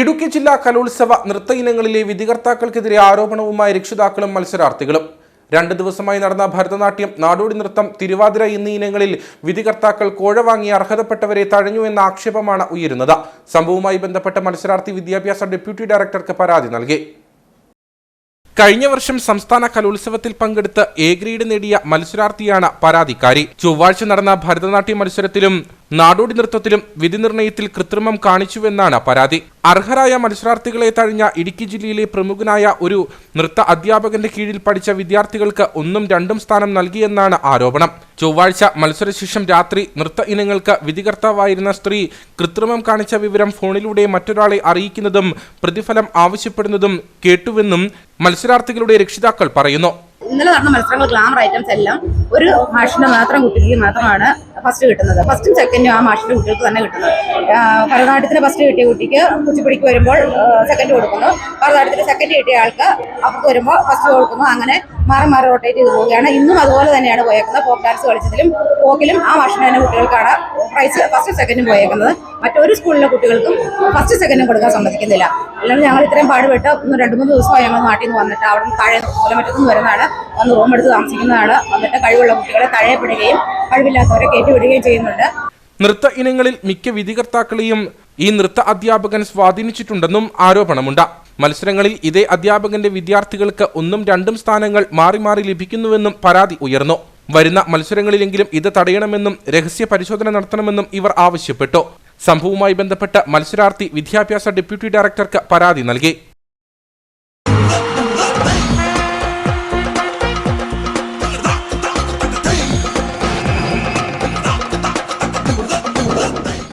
ഇടുക്കി ജില്ലാ കലോത്സവ നൃത്ത ഇനങ്ങളിലെ വിധികർത്താക്കൾക്കെതിരെ ആരോപണവുമായി രക്ഷിതാക്കളും മത്സരാർത്ഥികളും. രണ്ട് ദിവസമായി നടന്ന ഭരതനാട്യം നാടോടി നൃത്തം തിരുവാതിര എന്നീ ഇനങ്ങളിൽ വിധികർത്താക്കൾ കോഴ വാങ്ങി അർഹതപ്പെട്ടവരെ തഴഞ്ഞു എന്ന ആക്ഷേപമാണ് ഉയരുന്നത്. സംഭവവുമായി ബന്ധപ്പെട്ട മത്സരാർത്ഥി വിദ്യാഭ്യാസ ഡെപ്യൂട്ടി ഡയറക്ടർക്ക് പരാതി നൽകി. കഴിഞ്ഞ വർഷം സംസ്ഥാന കലോത്സവത്തിൽ പങ്കെടുത്ത് എ ഗ്രേഡ് നേടിയ മത്സരാർത്ഥിയാണ് പരാതിക്കാരി. ചൊവ്വാഴ്ച നടന്ന ഭരതനാട്യ മത്സരത്തിലും നാടോടി നൃത്തത്തിലും വിധി നിർണയത്തിൽ കൃത്രിമം കാണിച്ചുവെന്നാണ് പരാതി. അർഹരായ മത്സരാർത്ഥികളെ തഴഞ്ഞ ഇടുക്കി ജില്ലയിലെ പ്രമുഖനായ ഒരു നൃത്ത അധ്യാപകന്റെ കീഴിൽ പഠിച്ച വിദ്യാർത്ഥികൾക്ക് ഒന്നും രണ്ടും സ്ഥാനം നൽകിയെന്നാണ് ആരോപണം. ചൊവ്വാഴ്ച മത്സരശേഷം രാത്രി നൃത്ത ഇനങ്ങൾക്ക് വിധികർത്താവായിരുന്ന സ്ത്രീ കൃത്രിമം കാണിച്ച വിവരം ഫോണിലൂടെ മറ്റൊരാളെ അറിയിക്കുന്നതും പ്രതിഫലം ആവശ്യപ്പെടുന്നതും കേട്ടുവെന്നും മത്സരാർത്ഥികളുടെ രക്ഷിതാക്കൾ പറയുന്നു. ഇന്നലെ നടന്ന മത്സരങ്ങൾ ഗ്ലാമർ ഐറ്റംസ് എല്ലാം ഒരു മാഷിന്റെ മാത്രം കുട്ടിക്ക് മാത്രമാണ് ഫസ്റ്റ് കിട്ടുന്നത്. ഫസ്റ്റും സെക്കൻഡും ആ മാഷിന്റെ കുട്ടികൾക്ക് തന്നെ കിട്ടുന്നത്. ഭരതനാട്യത്തിന് ഫസ്റ്റ് കിട്ടിയ കുട്ടിക്ക് കുച്ചിപ്പിടിക്ക് വരുമ്പോൾ സെക്കൻഡ് കൊടുക്കുന്നു. ഭരതനാട്യത്തിന് സെക്കൻഡ് കിട്ടിയ ആൾക്ക് അവർക്ക് വരുമ്പോൾ ഫസ്റ്റ് കൊടുക്കുന്നു. അങ്ങനെ മാറി മാറി റൊട്ടേറ്റ് ചെയ്ത് പോവുകയാണ്. ഇന്നും അതുപോലെ തന്നെയാണ് പോയേക്കുന്നത്. ഫോക്ക് ഡാൻസ് കളിച്ചതിലും ഫോക്കിലും ആ വർഷം തന്നെ കുട്ടികൾക്കാണ് പ്രൈസ് ഫസ്റ്റ് സെക്കൻഡും പോയേക്കുന്നത്. മറ്റൊരു സ്കൂളിലെ കുട്ടികൾക്കും ഫസ്റ്റ് സെക്കൻഡും കൊടുക്കാൻ സമ്മതിക്കുന്നില്ല. അല്ലാണ്ട് ഞങ്ങൾ ഇത്രയും പാടുപെട്ട് ഒന്ന് രണ്ട് മൂന്ന് ദിവസമായി ഞങ്ങൾ നാട്ടിൽ നിന്ന് വന്നിട്ട് അവിടെ നിന്ന് താഴെ കൊലമറ്റത്തുനിന്ന് വരുന്നതാണ്. വന്ന് റൂം എടുത്ത് താമസിക്കുന്നതാണ്. വന്നിട്ട് കഴിവുള്ള കുട്ടികളെ തഴയപ്പെടുകയും കഴിവില്ലാത്തവരെ കയറ്റിവിടുകയും ചെയ്യുന്നുണ്ട്. നൃത്ത ഇനങ്ങളിൽ മിക്ക വിധികർത്താക്കളെയും ഈ നൃത്ത അധ്യാപകൻ സ്വാധീനിച്ചിട്ടുണ്ടെന്നും ആരോപണമുണ്ട്. മത്സരങ്ങളിൽ ഇതേ അധ്യാപകന്റെ വിദ്യാർത്ഥികൾക്ക് ഒന്നും രണ്ടും സ്ഥാനങ്ങൾ മാറി മാറി ലഭിക്കുന്നുവെന്നും പരാതി ഉയർന്നു. വരുന്ന മത്സരങ്ങളിലെങ്കിലും ഇത് തടയണമെന്നും രഹസ്യ പരിശോധന നടത്തണമെന്നും ഇവർ ആവശ്യപ്പെട്ടു. സംഭവവുമായി ബന്ധപ്പെട്ട് മത്സരാർത്ഥി വിദ്യാഭ്യാസ ഡെപ്യൂട്ടി ഡയറക്ടർക്ക് പരാതി നൽകി.